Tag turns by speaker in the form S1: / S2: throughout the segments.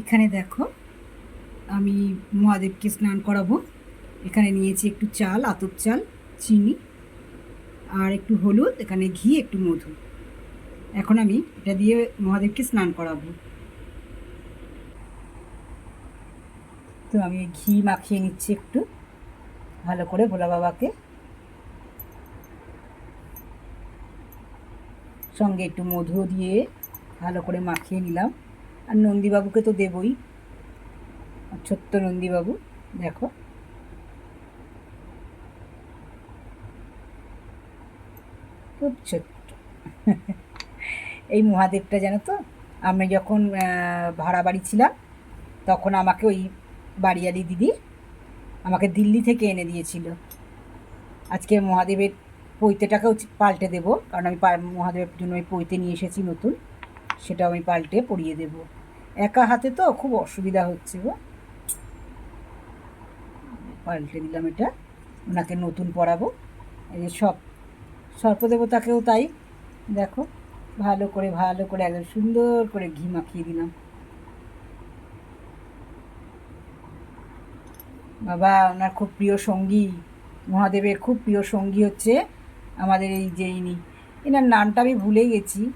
S1: এখানে দেখো, আমি মহাদেবকে স্নান করাবো। এখানে নিয়েছি একটু চাল, আতপ চাল, চিনি, আর একটু হলুদ, এখানে ঘি, একটু মধু। এখন আমি এটা দিয়ে মহাদেবকে স্নান করাবো। তো আমি ঘি মাখিয়ে নিচ্ছি একটু, ভালো করে ভোলা বাবাকে। সঙ্গে একটু মধু দিয়ে ভালো করে মাখিয়ে নিলাম। আর নন্দীবাবুকে তো দেবই। ছোট্ট নন্দীবাবু, দেখো। খুব ছোট্ট। এই মহাদেবটা জানো তো আমি যখন ভাড়া বাড়ি ছিলাম, তখন আমাকে ওই বাড়িয়ালি দিদি আমাকে দিল্লি থেকে এনে দিয়েছিল। আজকে মহাদেবের পৈতেটাকেও পাল্টে দেবো, কারণ আমি মহাদেবের জন্য ওই পৈতে নিয়ে এসেছি নতুন। সেটা আমি পাল্টে পরিয়ে দেব। একা হাতে তো খুব অসুবিধা হচ্ছে গো। পাল্টে দিলাম এটা, ওনাকে নতুন পরাবো। এই সব, সর্পদেবতাকেও তাই, দেখো, ভালো করে ভালো করে একদম সুন্দর করে ঘি মাখিয়ে দিলাম। বাবা, ওনার খুব প্রিয় সঙ্গী, মহাদেবের খুব প্রিয় সঙ্গী হচ্ছে আমাদের এই যে ইনি। এনার নামটা আমি ভুলে গেছি।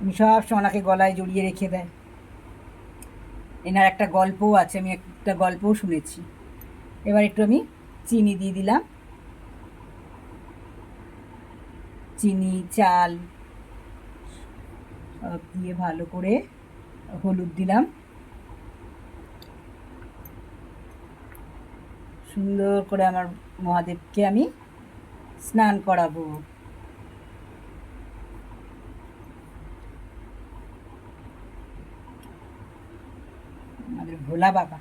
S1: উনি সব সময় ওনাকে গলায় জড়িয়ে রেখে দেয়। এনার একটা গল্পও আছে, আমি একটা গল্পও শুনেছি। এবার একটু আমি চিনি দিয়ে দিলাম। চিনি, চাল, সব দিয়ে ভালো করে হলুদ দিলাম। সুন্দর করে আমার মহাদেবকে আমি স্নান করাবো। আমাদের ভোলা বাবা।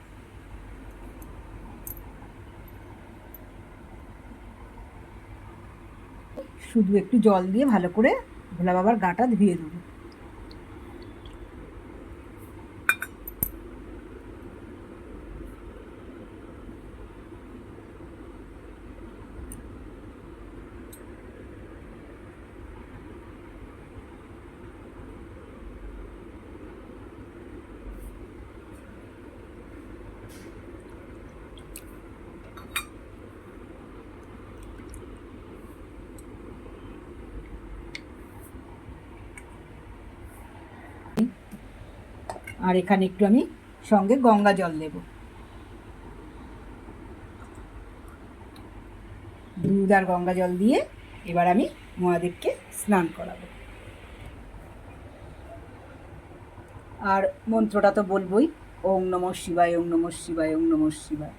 S1: শুধু একটু জল দিয়ে ভালো করে ভোলা বাবার গাটা ধুয়ে দেবো। আর এখানে একটু আমি সঙ্গে গঙ্গা জল দেব। দুধ আর গঙ্গা জল দিয়ে এবার আমি মহাদেবকে স্নান করাবো। আর মন্ত্রটা তো বলবোই ওং নম শিবায় ওং নম শিবায় ওং নম শিবায়।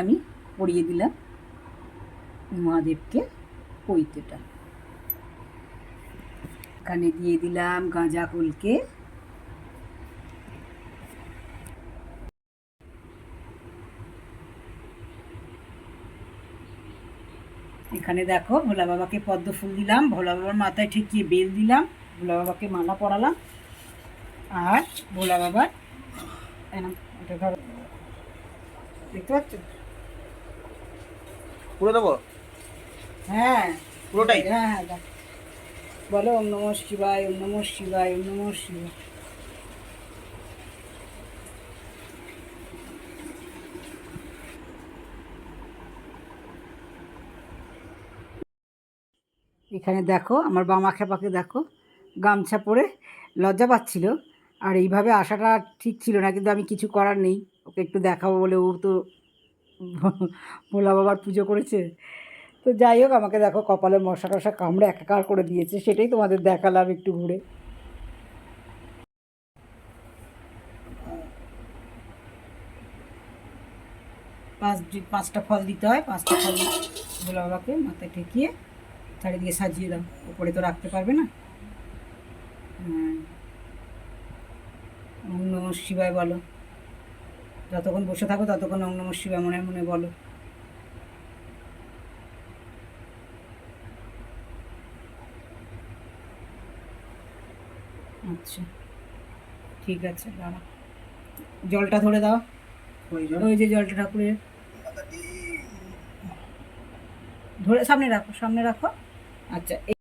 S1: আমি পরিয়ে দিলাম। মহাদেবকে পৈতেটা। এখানে দিয়ে দিলাম গাঁজা ফুলকে। এখানে দেখো ভোলা বাবাকে পদ্ম ফুল দিলাম। ভোলা বাবার মাথায় ঠেকিয়ে বেল দিলাম। ভোলা বাবাকে মালা পরালাম। আর ভোলা বাবার দেখতে পাচ্ছ?
S2: পুরো দেবো?
S1: হ্যাঁ।
S2: পুরোটাই?
S1: হ্যাঁ হ্যাঁ দেখ। বলো ওম নম শিবায় ওম নম শিবায় ওম নম শিবায়। এখানে দেখো আমার বামা খেপাকে দেখো গামছা পরে লজ্জা পাচ্ছিল। আর এইভাবে আসাটা ঠিক ছিল না কিন্তু আমি কিছু করার নেই। ওকে একটু দেখাবো বলে ও তো ভোলা বাবার পুজো করেছে। তো যাই হোক, আমাকে দেখো কপালে মশা টশা কামড়ে একাকার করে দিয়েছে, সেটাই তোমাদের দেখালাম একটু ঘুরে। পাঁচ পাঁচটা ফল দিতে হয়, পাঁচটা ফল ভোলা বাবাকে মাথায় ঠেকিয়ে চারিদিকে সাজিয়ে দাও, ওপরে তো রাখতে পারবে না। হ্যাঁ। নম শিবায় বলো। যতক্ষণ বসে থাকো, ততক্ষণ ওম নম মনে মনে বলো। আচ্ছা ঠিক আছে দাঁড়া। জলটা ধরে দাও।
S2: ওই
S1: যে জলটা ঠাকুরের। ধরে সামনে রাখো সামনে রাখো। আচ্ছা এই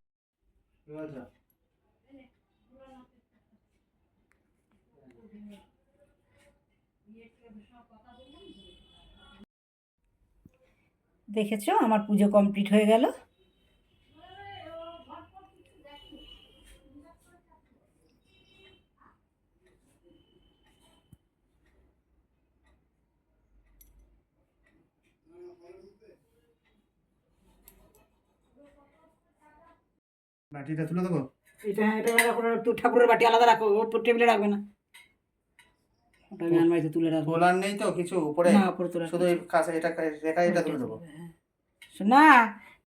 S1: দেখেছ? আমার পুজো কমপ্লিট হয়ে গেল।
S2: বাটিটা তুলে দেবো?
S1: এটা এটা রাখো। তো ঠাকুরের বাটি আলাদা রাখো। ও তো টেবিলে রাখবে না। ওটা আমি আলমারিতে তুলে রাখব।
S2: তোলার নেই তো কিছু? উপরে?
S1: না উপরে তোলা
S2: শুধু কাছে এটা রেখা এটা তুলে দেবো।
S1: না